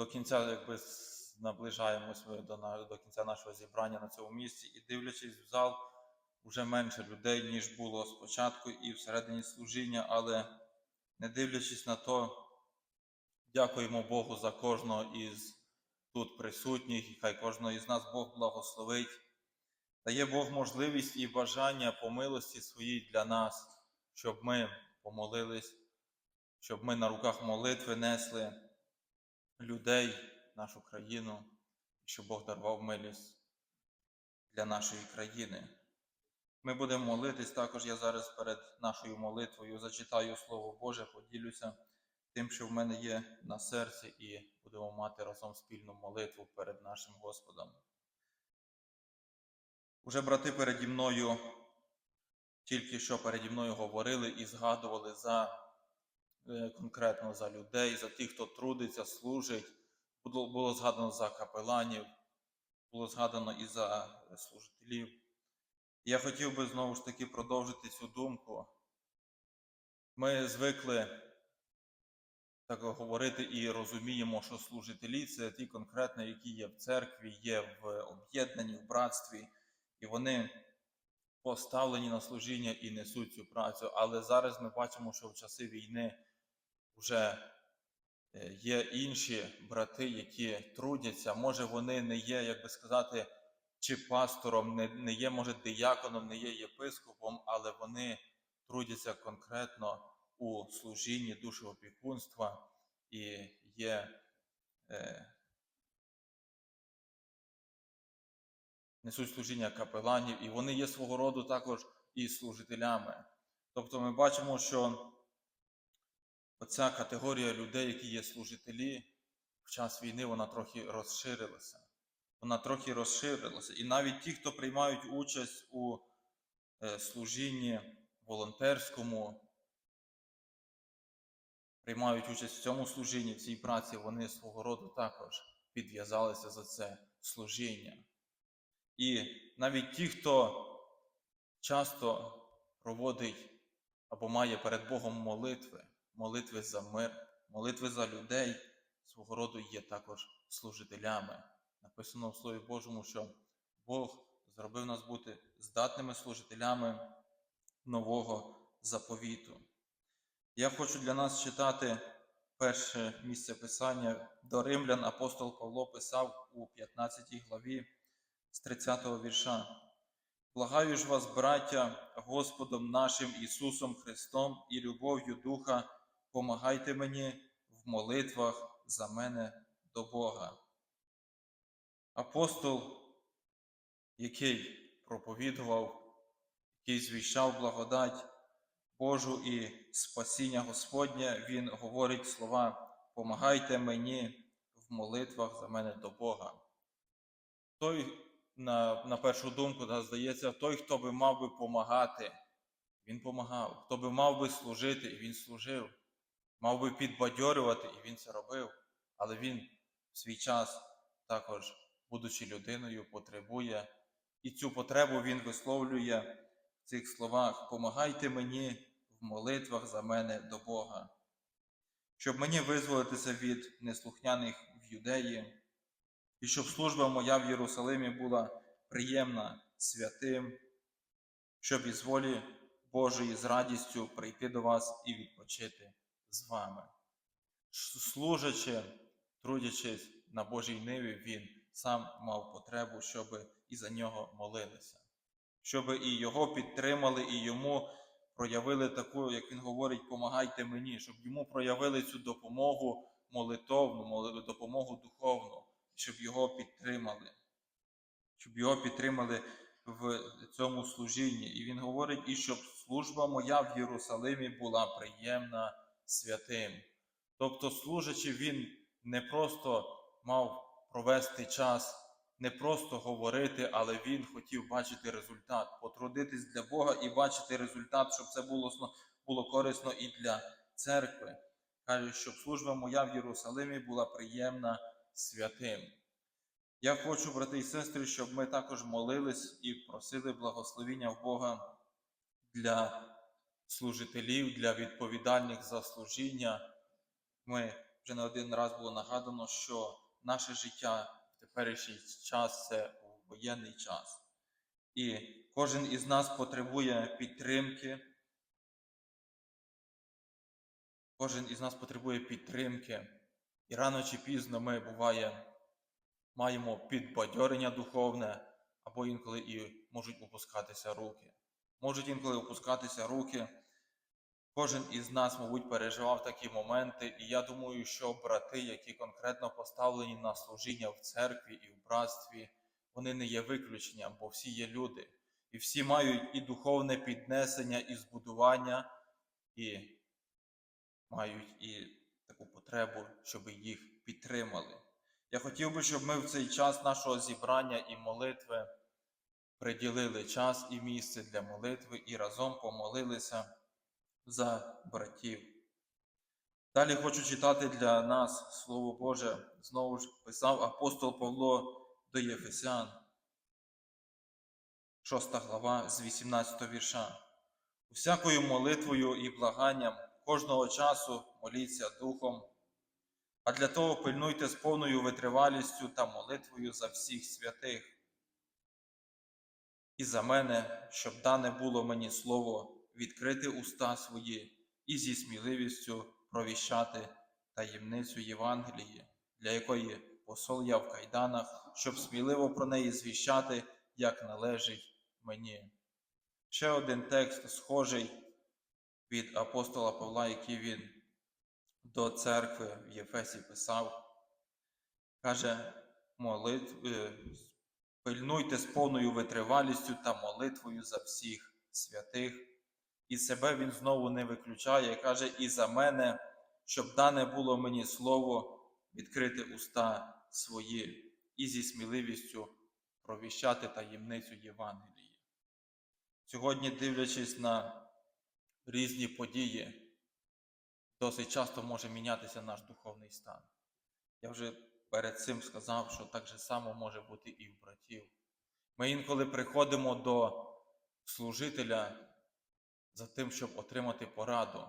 до кінця якби наближаємось ми до, до кінця нашого зібрання на цьому місці, і дивлячись в зал, вже менше людей, ніж було спочатку і всередині служіння, але не дивлячись на то, дякуємо Богу за кожного із тут присутніх, і хай кожного із нас Бог благословить. Дає Бог можливість і бажання по милості своїй для нас, щоб ми помолились, щоб ми на руках молитви несли людей, нашу країну, і щоб Бог дарував милість для нашої країни. Ми будемо молитись також. Я зараз перед нашою молитвою зачитаю Слово Боже, поділюся тим, що в мене є на серці, і будемо мати разом спільну молитву перед нашим Господом. Уже брати переді мною тільки що переді мною говорили і згадували за конкретно за людей, за тих, хто трудиться, служить. Було, згадано за капеланів, було згадано і за е, служителів. Я хотів би знову ж таки продовжити цю думку. Ми звикли так говорити і розуміємо, що служителі це ті конкретно, які є в церкві, є в об'єднанні, в братстві, і вони поставлені на служіння і несуть цю працю. Але зараз ми бачимо, що в часи війни вже е, є інші брати, які трудяться. Може, вони не є, як би сказати, чи пастором, не, є, може, дияконом, не є єпископом, але вони трудяться конкретно у служінні душеопікунства і є. Е, несуть служіння капеланів, і вони є свого роду також і служителями. Тобто ми бачимо, що оця категорія людей, які є служителі, в час війни вона трохи розширилася. Вона трохи розширилася. І навіть ті, хто приймають участь у е, служінні волонтерському, приймають участь в цьому служінні, в цій праці, вони свого роду також підв'язалися за це служіння. І навіть ті, хто часто проводить або має перед Богом молитви, молитви за мир, молитви за людей, свого роду є також служителями. Написано в Слові Божому, що Бог зробив нас бути здатними служителями нового заповіту. Я хочу для нас читати перше місце писання до римлян. Апостол Павло писав у 15 главі з 30 вірша. Благаю ж вас, браття, Господом нашим Ісусом Христом і любов'ю Духа, помагайте мені в молитвах за мене до Бога. Апостол, який проповідував, який звіщав благодать Божу і спасіння Господнє, він говорить слова Помагайте мені в молитвах за мене до Бога. Той, на, на першу думку, да, здається, той, хто би мав би помагати, він помагав. Хто би мав би служити, він служив, мав би підбадьорювати, і він це робив. Але він в свій час також, будучи людиною, потребує. І цю потребу він висловлює в цих словах: Помагайте мені в молитвах за мене до Бога, щоб мені визволитися від неслухняних в юдеї, і щоб служба моя в Єрусалимі була приємна святим, щоб із волі Божої з радістю прийти до вас і відпочити з вами. Служачи, трудячись на Божій ниві, він сам мав потребу, щоб і за нього молилися, щоб і його підтримали, і йому проявили таку, як він говорить, помагайте мені, щоб йому проявили цю допомогу молитовну, допомогу духовну, щоб його підтримали, щоб його підтримали в цьому служінні. І він говорить, і щоб служба моя в Єрусалимі була приємна святим. Тобто, служачи, він не просто мав провести час, не просто говорити, але він хотів бачити результат, потрудитись для Бога і бачити результат, щоб це було, було корисно і для церкви. Каже, щоб служба моя в Єрусалимі була приємна святим. Я хочу, брати і сестри, щоб ми також молились і просили благословіння в Бога для служителів, для відповідальних за служіння. Ми вже не один раз було нагадано, що наше життя в теперішній час це воєнний час. І кожен із нас потребує підтримки. Кожен із нас потребує підтримки. І рано чи пізно ми буває, маємо підбадьорення духовне, або інколи і можуть опускатися руки. Можуть інколи опускатися руки. Кожен із нас, мабуть, переживав такі моменти, і я думаю, що брати, які конкретно поставлені на служіння в церкві і в братстві, вони не є виключенням, бо всі є люди. І всі мають і духовне піднесення, і збудування, і мають і таку потребу, щоб їх підтримали. Я хотів би, щоб ми в цей час нашого зібрання і молитви приділили час і місце для молитви і разом помолилися за братів. Далі хочу читати для нас Слово Боже. Знову ж писав апостол Павло до Єфесян, 6 глава з 18 вірша. Усякою молитвою і благанням кожного часу моліться Духом, а для того пильнуйте з повною витривалістю та молитвою за всіх святих. І за мене, щоб дане було мені слово відкрити уста свої і зі сміливістю провіщати таємницю Євангелії, для якої посол я в кайданах, щоб сміливо про неї звіщати, як належить мені. Ще один текст схожий від апостола Павла, який він до церкви в Єфесі писав, каже, молитв, е, пильнуйте з повною витривалістю та молитвою за всіх святих. І себе він знову не виключає, каже, і за мене, щоб дане було мені слово відкрити уста свої і зі сміливістю провіщати таємницю Євангелії. Сьогодні, дивлячись на різні події, досить часто може мінятися наш духовний стан. Я вже перед цим сказав, що так же само може бути і в братів. Ми інколи приходимо до служителя за тим, щоб отримати пораду.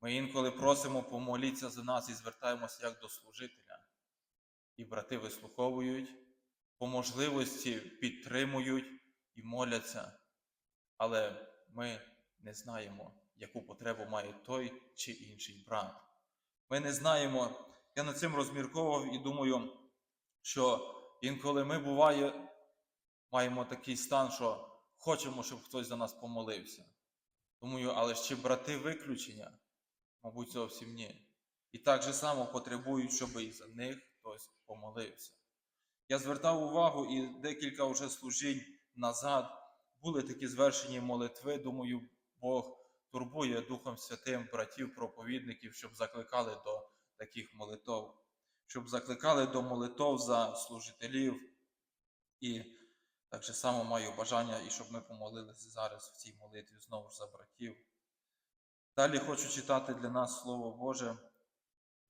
Ми інколи просимо помоліться за нас і звертаємося як до служителя. І брати вислуховують, по можливості підтримують і моляться, але ми не знаємо, яку потребу має той чи інший брат. Ми не знаємо, я над цим розмірковував і думаю, що інколи ми буває, маємо такий стан, що хочемо, щоб хтось за нас помолився. Думаю, але ж чи брати виключення? Мабуть, зовсім ні. І так же само потребують, щоб і за них хтось помолився. Я звертав увагу і декілька вже служінь назад були такі звершені молитви. Думаю, Бог турбує Духом Святим братів, проповідників, щоб закликали до таких молитв, щоб закликали до молитв за служителів. І так же само маю бажання, і щоб ми помолилися зараз в цій молитві знову ж за братів. Далі хочу читати для нас Слово Боже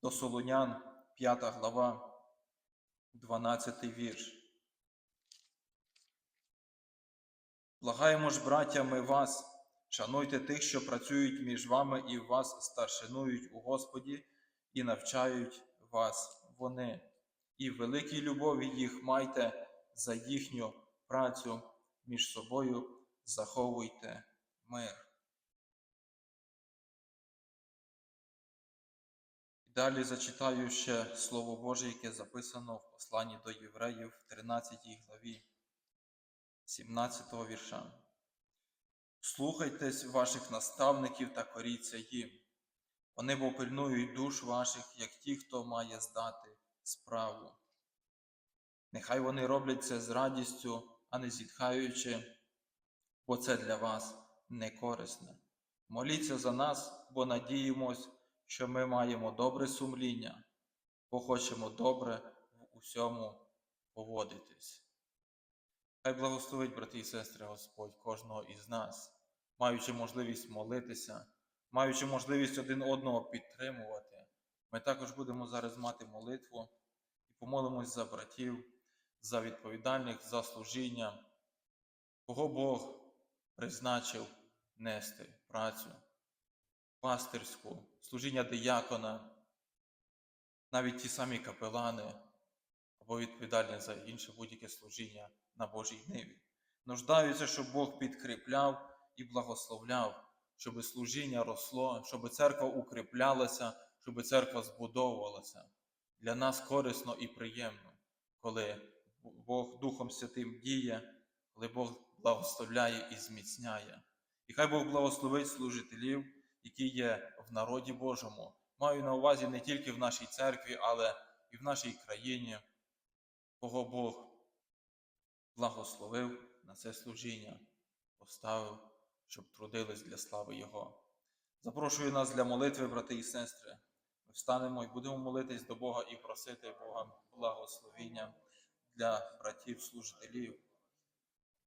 до Солонян, 5 глава, 12 вірш. Благаємо ж, браття, ми вас, шануйте тих, що працюють між вами і вас старшинують у Господі і навчають вас вони, і в великій любові їх майте за їхню працю між собою заховуйте мир. Далі зачитаю ще Слово Боже, яке записано в посланні до євреїв в 13 главі 17 вірша. Слухайтесь ваших наставників та коріться їм. Вони бо пильнують душ ваших, як ті, хто має здати справу. Нехай вони роблять це з радістю, а не зітхаючи, бо це для вас не корисне. Моліться за нас, бо надіємось, що ми маємо добре сумління, бо хочемо добре в усьому поводитись. Хай благословить, брати і сестри, Господь, кожного із нас, маючи можливість молитися, маючи можливість один одного підтримувати. Ми також будемо зараз мати молитву і помолимось за братів, за відповідальних за служіння, кого Бог призначив нести працю, пастирську, служіння диякона, навіть ті самі капелани або відповідальні за інше будь-яке служіння на Божій ниві. Нуждаються, щоб Бог підкріпляв і благословляв, щоб служіння росло, щоб церква укріплялася, щоб церква збудовувалася. Для нас корисно і приємно, коли Бог Духом Святим діє, коли Бог благословляє і зміцняє. І хай Бог благословить служителів, які є в народі Божому. Маю на увазі не тільки в нашій церкві, але і в нашій країні, кого Бог благословив на це служіння, поставив, щоб трудились для слави Його. Запрошую нас для молитви, брати і сестри. Ми встанемо і будемо молитись до Бога і просити Бога благословіння для братів служителів.